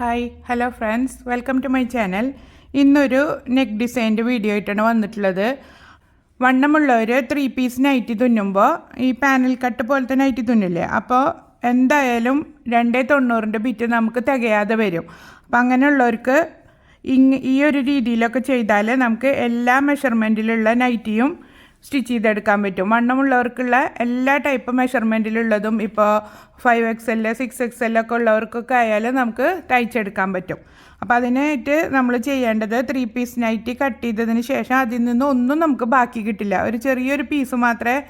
Hi hello friends welcome to my channel ഇന്നൊരു neck ഡിസൈന്റെ video ആയിട്ടാണ് വന്നിട്ടുള്ളത്. വണ്ണമുള്ളവർ ത്രീ പീസ് നൈറ്റി തുന്നുമ്പോൾ ഈ പാനൽ കട്ട് പോലത്തെ നൈറ്റി തുന്നില്ലേ? അപ്പോൾ എന്തായാലും രണ്ടേ തൊണ്ണൂറിന്റെ ബിറ്റ് നമുക്ക് തികയാതെ വരും. അപ്പോൾ അങ്ങനെയുള്ളവർക്ക് ഇങ് ഈ ഒരു രീതിയിലൊക്കെ ചെയ്താൽ നമുക്ക് എല്ലാ മെഷർമെന്റിലുള്ള നൈറ്റിയും സ്റ്റിച്ച് ചെയ്തെടുക്കാൻ പറ്റും. വണ്ണമുള്ളവർക്കുള്ള എല്ലാ ടൈപ്പ് മെഷർമെന്റിലുള്ളതും ഇപ്പോൾ five X L six X L ഒക്കെ ഉള്ളവർക്കൊക്കെ ആയാലും നമുക്ക് തയ്ച്ചെടുക്കാൻ പറ്റും. അപ്പോൾ അതിനായിട്ട് നമ്മൾ ചെയ്യേണ്ടത് ത്രീ പീസ് നൈറ്റി കട്ട് ചെയ്തതിന് ശേഷം അതിൽ നിന്ന് ഒന്നും നമുക്ക് ബാക്കി കിട്ടില്ല. ഒരു ചെറിയൊരു പീസ് മാത്രമേ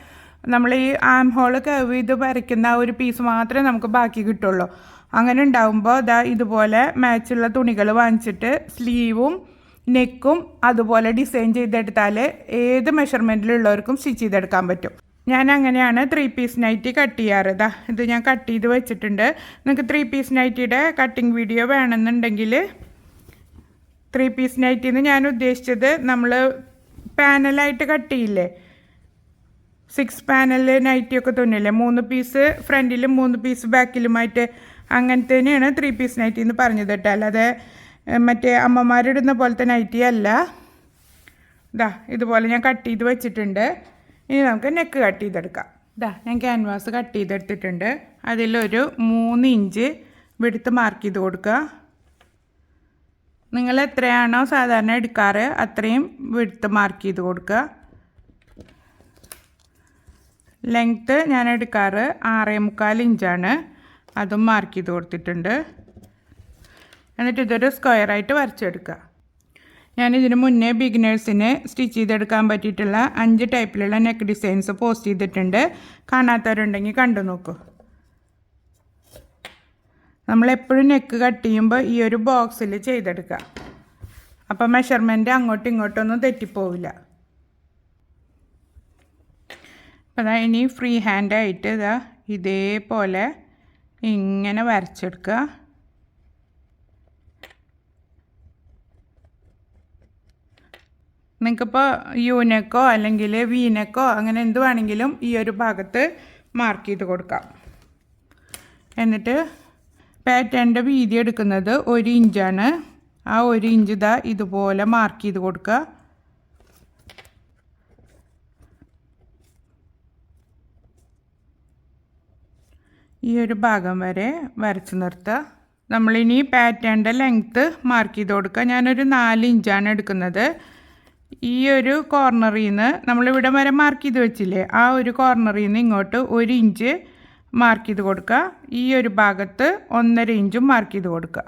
നമ്മൾ ഈ ആം ഹോൾ കവ് ചെയ്ത് വരയ്ക്കുന്ന ഒരു പീസ് മാത്രമേ നമുക്ക് ബാക്കി കിട്ടുള്ളൂ. അങ്ങനെ ഉണ്ടാകുമ്പോൾ അതാ ഇതുപോലെ മാച്ചുള്ള തുണികൾ വാങ്ങിച്ചിട്ട് സ്ലീവും നെക്കും അതുപോലെ ഡിസൈൻ ചെയ്തെടുത്താൽ ഏത് മെഷർമെന്റിലുള്ളവർക്കും സ്റ്റിച്ച് ചെയ്തെടുക്കാൻ പറ്റും. ഞാൻ അങ്ങനെയാണ് ത്രീ പീസ് നൈറ്റി കട്ട് ചെയ്യാറ്. ദാ ഇത് ഞാൻ കട്ട് ചെയ്ത് വെച്ചിട്ടുണ്ട്. നിങ്ങൾക്ക് ത്രീ പീസ് നൈറ്റിയുടെ കട്ടിങ് വീഡിയോ വേണമെന്നുണ്ടെങ്കിൽ ത്രീ പീസ് നൈറ്റിന്ന് ഞാൻ ഉദ്ദേശിച്ചത് നമ്മൾ പാനലായിട്ട് കട്ട് ചെയ്യില്ലേ? സിക്സ് പാനൽ നൈറ്റിയൊക്കെ തുന്നില്ലേ? മൂന്ന് പീസ് ഫ്രണ്ടിലും മൂന്ന് പീസ് ബാക്കിലുമായിട്ട് അങ്ങനത്തേനെയാണ് ത്രീ പീസ് നൈറ്റി എന്ന് പറഞ്ഞത് കേട്ടോ. അല്ലാതെ മറ്റേ അമ്മമാരിടുന്ന പോലത്തെ നൈറ്റി അല്ല. ഇതാ ഇതുപോലെ ഞാൻ കട്ട് ചെയ്ത് വെച്ചിട്ടുണ്ട്. ഇനി നമുക്ക് നെക്ക് കട്ട് ചെയ്തെടുക്കാം. ഇതാ ഞാൻ ക്യാൻവാസ് കട്ട് ചെയ്തെടുത്തിട്ടുണ്ട്. അതിലൊരു മൂന്ന് ഇഞ്ച് വെടുത്ത് മാർക്ക് ചെയ്ത് കൊടുക്കുക. നിങ്ങൾ എത്രയാണോ സാധാരണ എടുക്കാറ് അത്രയും വെടുത്ത് മാർക്ക് ചെയ്ത് കൊടുക്കുക. ലെങ്ത്ത് ഞാൻ എടുക്കാറ് ആറേ മുക്കാൽ ഇഞ്ചാണ്. അതും മാർക്ക് ചെയ്ത് കൊടുത്തിട്ടുണ്ട്. എന്നിട്ട് ഇതൊരു സ്ക്വയറായിട്ട് വരച്ചെടുക്കുക. ഞാനിതിന് മുന്നേ ബിഗിനേഴ്സിന് സ്റ്റിച്ച് ചെയ്തെടുക്കാൻ പറ്റിയിട്ടുള്ള അഞ്ച് ടൈപ്പിലുള്ള നെക്ക് ഡിസൈൻസ് പോസ്റ്റ് ചെയ്തിട്ടുണ്ട്. കാണാത്തവരുണ്ടെങ്കിൽ കണ്ടു നോക്കൂ. നമ്മളെപ്പോഴും നെക്ക് കട്ട് ചെയ്യുമ്പോൾ ഈ ഒരു ബോക്സിൽ ചെയ്തെടുക്കുക. അപ്പോൾ മെഷർമെന്റ് അങ്ങോട്ടും ഇങ്ങോട്ടൊന്നും തെറ്റിപ്പോവില്ല. അപ്പോൾ അതാ ഇനി ഫ്രീ ഹാൻഡായിട്ട് ഇതാ ഇതേപോലെ ഇങ്ങനെ വരച്ചെടുക്കുക. നിങ്ങൾക്കിപ്പോൾ യൂനെക്കോ അല്ലെങ്കിൽ വീനെക്കോ അങ്ങനെ എന്ത് വേണമെങ്കിലും ഈ ഒരു ഭാഗത്ത് മാർക്ക് ചെയ്ത് കൊടുക്കാം. എന്നിട്ട് പാറ്റേണിന്റെ വീതി എടുക്കുന്നത് ഒരു ഇഞ്ചാണ് ആ ഒരു ഇഞ്ച് ഇതാ ഇതുപോലെ മാർക്ക് ചെയ്ത് കൊടുക്കുക ഈ ഒരു ഭാഗം വരെ വരച്ച് നിർത്തുക നമ്മളിനി പാറ്റേണിന്റെ ലെങ്ത്ത് മാർക്ക് ചെയ്ത് കൊടുക്കുക ഞാനൊരു നാല് ഇഞ്ചാണ് എടുക്കുന്നത്. ഈ ഒരു കോർണറിൽ നിന്ന് നമ്മളിവിടെ വരെ മാർക്ക് ചെയ്ത് വെച്ചില്ലേ? ആ ഒരു കോർണറിൽ നിന്ന് ഇങ്ങോട്ട് ഒരു ഇഞ്ച് മാർക്ക് ചെയ്ത് കൊടുക്കുക. ഈ ഒരു ഭാഗത്ത് ഒന്നര ഇഞ്ചും മാർക്ക് ചെയ്ത് കൊടുക്കുക.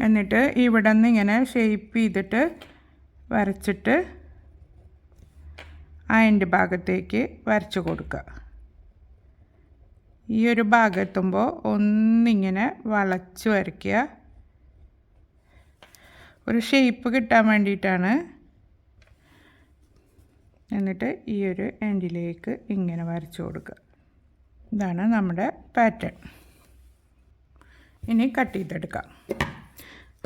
എന്നിട്ട് ഇവിടെ നിന്ന് ഇങ്ങനെ ഷേപ്പ് ചെയ്തിട്ട് വരച്ചിട്ട് ആ ഭാഗത്തേക്ക് വരച്ചു കൊടുക്കുക. ഈ ഒരു ഭാഗത്തുമ്പോൾ ഒന്നിങ്ങനെ വളച്ച് വരയ്ക്കുക. ഒരു ഷേപ്പ് കിട്ടാൻ വേണ്ടിയിട്ടാണ്. എന്നിട്ട് ഈ ഒരു എൻഡിലേക്ക് ഇങ്ങനെ വരച്ചു കൊടുക്കുക. ഇതാണ് നമ്മുടെ പാറ്റേൺ ഇനി കട്ട് ചെയ്തെടുക്കാം.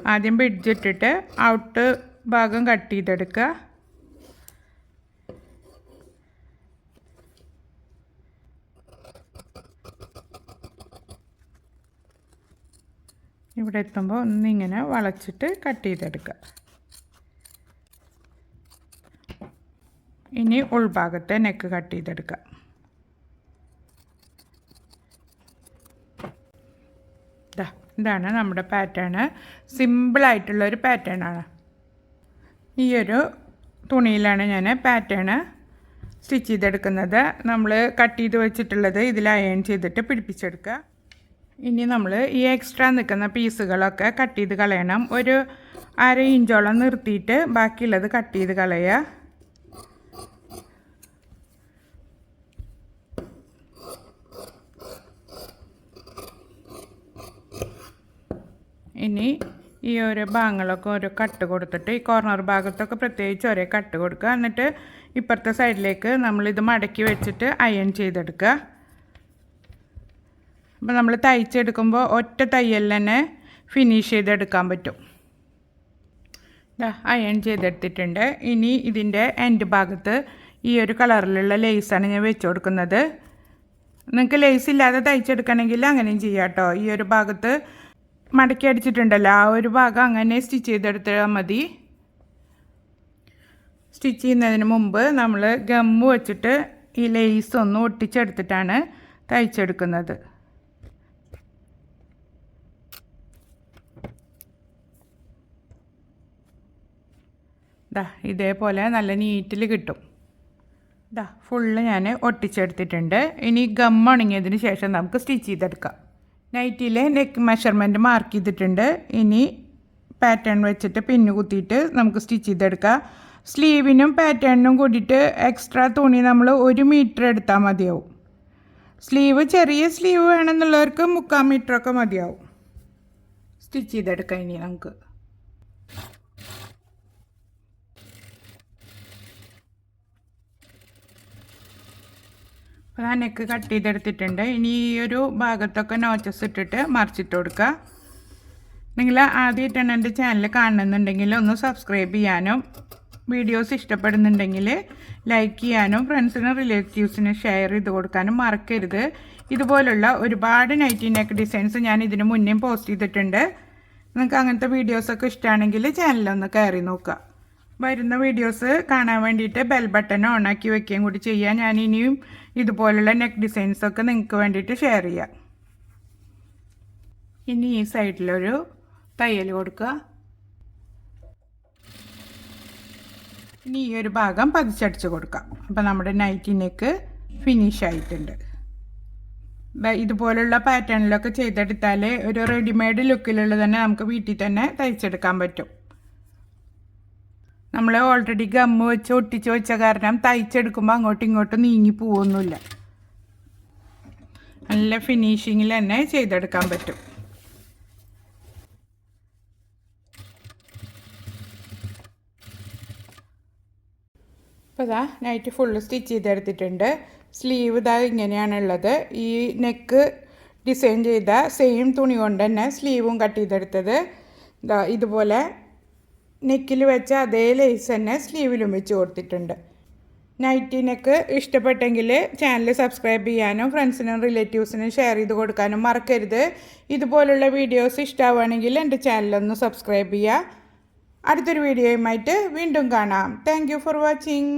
ആദ്യം ബെഡ്ജിട്ടിട്ട് ഔട്ട് ഭാഗം കട്ട് ചെയ്തെടുക്കുക. ഇവിടെ എത്തുമ്പോൾ ഒന്നിങ്ങനെ വളച്ചിട്ട് കട്ട് ചെയ്തെടുക്കുക. ഇനി ഉൾഭാഗത്തെ നെക്ക് കട്ട് ചെയ്തെടുക്കുക. ഇതാണ് നമ്മുടെ പാറ്റേണ് സിമ്പിളായിട്ടുള്ള ഒരു പാറ്റേണാണ് ഈ ഒരു തുണിയിലാണ് ഞാൻ പാറ്റേണ് സ്റ്റിച്ച് ചെയ്തെടുക്കുന്നത്. നമ്മൾ കട്ട് ചെയ്ത് വെച്ചിട്ടുള്ളത് ഇതിൽ അയൺ ചെയ്തിട്ട് പിടിപ്പിച്ചെടുക്കുക. ഇനി നമ്മൾ ഈ എക്സ്ട്രാ നിൽക്കുന്ന പീസുകളൊക്കെ കട്ട് ചെയ്ത് കളയണം. ഒരു അര ഇഞ്ചോളം നിർത്തിയിട്ട് ബാക്കിയുള്ളത് കട്ട് ചെയ്ത് കളയുക. ഇനി ഈ ഓരോ ഭാഗങ്ങളൊക്കെ ഓരോ കട്ട് കൊടുത്തിട്ട് ഈ കോർണർ ഭാഗത്തൊക്കെ പ്രത്യേകിച്ച് ഒരേ കട്ട് കൊടുക്കുക. എന്നിട്ട് ഇപ്പുറത്തെ സൈഡിലേക്ക് നമ്മളിത് മടക്കി വെച്ചിട്ട് അയൺ ചെയ്തെടുക്കുക. അപ്പോൾ നമ്മൾ തയ്ച്ചെടുക്കുമ്പോൾ ഒറ്റ തയ്യൽ തന്നെ ഫിനിഷ് ചെയ്തെടുക്കാൻ പറ്റും. അയൺ ചെയ്തെടുത്തിട്ടുണ്ട്. ഇനി ഇതിന്റെ എൻഡ് ഭാഗത്ത് ഈ ഒരു കളറിലുള്ള ലേസാണ് ഞാൻ വെച്ച് കൊടുക്കുന്നത്. നിങ്ങൾക്ക് ലേസ് ഇല്ലാതെ തയ്ച്ചെടുക്കണമെങ്കിൽ അങ്ങനെയും ചെയ്യാം കേട്ടോ. ഈ ഒരു ഭാഗത്ത് മടക്കി അടിച്ചിട്ടുണ്ടല്ലോ. ആ ഒരു ഭാഗം അങ്ങനെ സ്റ്റിച്ച് ചെയ്തെടുത്താൽ മതി. സ്റ്റിച്ച് ചെയ്യുന്നതിന് മുമ്പ് നമ്മൾ ഗമ്മ് വെച്ചിട്ട് ഈ ലേസ് ഒന്ന് ഒട്ടിച്ചെടുത്തിട്ടാണ് തയ്ച്ചെടുക്കുന്നത്. ദാ ഇതേപോലെ നല്ല നീറ്റിൽ കിട്ടും. ദാ ഫുള്ള് ഞാൻ ഒട്ടിച്ചെടുത്തിട്ടുണ്ട്. ഇനി ഗം ഉണങ്ങിയതിന് ശേഷം നമുക്ക് സ്റ്റിച്ച് ചെയ്തെടുക്കാം. നൈറ്റിയിൽ നെക്ക് മെഷർമെന്റ് മാർക്ക് ചെയ്തിട്ടുണ്ട്. ഇനി പാറ്റേൺ വെച്ചിട്ട് പിന്നു കുത്തിയിട്ട് നമുക്ക് സ്റ്റിച്ച് ചെയ്തെടുക്കാം. സ്ലീവിനും പാറ്റേണിനും കൂടിയിട്ട് എക്സ്ട്രാ തുണി നമ്മൾ ഒരു മീറ്റർ എടുത്താൽ മതിയാവും. സ്ലീവ് ചെറിയ സ്ലീവ് വേണമെന്നുള്ളവർക്ക് മുക്കാൽ മീറ്ററൊക്കെ മതിയാവും. സ്റ്റിച്ച് ചെയ്തെടുക്കാം ഇനി നമുക്ക്. അപ്പോൾ ആ നെക്ക് കട്ട് ചെയ്തെടുത്തിട്ടുണ്ട്. ഇനി ഈ ഒരു ഭാഗത്തൊക്കെ നോച്ചസ് ഇട്ടിട്ട് മറിച്ചിട്ട് കൊടുക്കുക നിങ്ങൾ ആദ്യമായിട്ടാണ് എന്റെ ചാനൽ കാണുന്നുണ്ടെങ്കിൽ ഒന്ന് സബ്സ്ക്രൈബ് ചെയ്യാനും വീഡിയോസ് ഇഷ്ടപ്പെടുന്നുണ്ടെങ്കിൽ ലൈക്ക് ചെയ്യാനും ഫ്രണ്ട്സിനും റിലേറ്റീവ്സിനും ഷെയർ ചെയ്ത് കൊടുക്കാനും മറക്കരുത്. ഇതുപോലുള്ള ഒരുപാട് നൈറ്റി നെക്ക് ഡിസൈൻസ് ഞാൻ ഇതിന് മുന്നേ പോസ്റ്റ് ചെയ്തിട്ടുണ്ട്. നിങ്ങൾക്ക് അങ്ങനത്തെ വീഡിയോസൊക്കെ ഇഷ്ടമാണെങ്കിൽ ചാനലൊന്ന് കയറി നോക്കുക വരുന്ന വീഡിയോസ് കാണാൻ വേണ്ടിയിട്ട് ബെൽ ബട്ടൺ ഓണാക്കി വെക്കുകയും കൂടി ചെയ്യാം. ഞാൻ ഇനിയും ഇതുപോലുള്ള നെക്ക് ഡിസൈൻസൊക്കെ നിങ്ങൾക്ക് വേണ്ടിയിട്ട് ഷെയർ ചെയ്യാം. ഇനി ഈ സൈഡിലൊരു തയ്യൽ കൊടുക്കുക. ഇനി ഈ ഒരു ഭാഗം പതിച്ചടിച്ച് കൊടുക്കാം. അപ്പോൾ നമ്മുടെ നൈറ്റി നെക്ക് ഫിനിഷ് ആയിട്ടുണ്ട്. ഇതുപോലുള്ള പാറ്റേണിലൊക്കെ ചെയ്തെടുത്താൽ ഒരു റെഡിമെയ്ഡ് ലുക്കിലുള്ള തന്നെ നമുക്ക് വീട്ടിൽ തന്നെ തയ്ച്ചെടുക്കാൻ പറ്റും. നമ്മൾ ഓൾറെഡി ഗമ്മ് വെച്ച് ഒട്ടിച്ച് വെച്ച കാരണം തയ്ച്ചെടുക്കുമ്പോൾ അങ്ങോട്ടും ഇങ്ങോട്ടും നീങ്ങി പോവൊന്നുമില്ല. നല്ല ഫിനിഷിങ്ങിൽ തന്നെ ചെയ്തെടുക്കാൻ പറ്റും. ഇപ്പോൾ ഇതാ നൈറ്റ് ഫുള്ള് സ്റ്റിച്ച് ചെയ്തെടുത്തിട്ടുണ്ട്. സ്ലീവ് ഇതാ ഇങ്ങനെയാണുള്ളത്. ഈ നെക്ക് ഡിസൈൻ ചെയ്ത സെയിം തുണി കൊണ്ട് തന്നെ സ്ലീവും കട്ട് ചെയ്തെടുത്തത്. ഇതാ ഇതുപോലെ നെക്കിൽ വെച്ച അതേ ലേസ് തന്നെ സ്ലീവിലും വെച്ച് കൊടുത്തിട്ടുണ്ട്. നൈറ്റി നെക്ക് ഇഷ്ടപ്പെട്ടെങ്കിൽ ചാനൽ സബ്സ്ക്രൈബ് ചെയ്യാനും ഫ്രണ്ട്സിനും റിലേറ്റീവ്സിനും ഷെയർ ചെയ്ത് കൊടുക്കാനും മറക്കരുത്. ഇതുപോലുള്ള വീഡിയോസ് ഇഷ്ടമാവുകയാണെങ്കിൽ എന്റെ ചാനലൊന്ന് സബ്സ്ക്രൈബ് ചെയ്യുക. അടുത്തൊരു വീഡിയോയുമായിട്ട് വീണ്ടും കാണാം. Thank for watching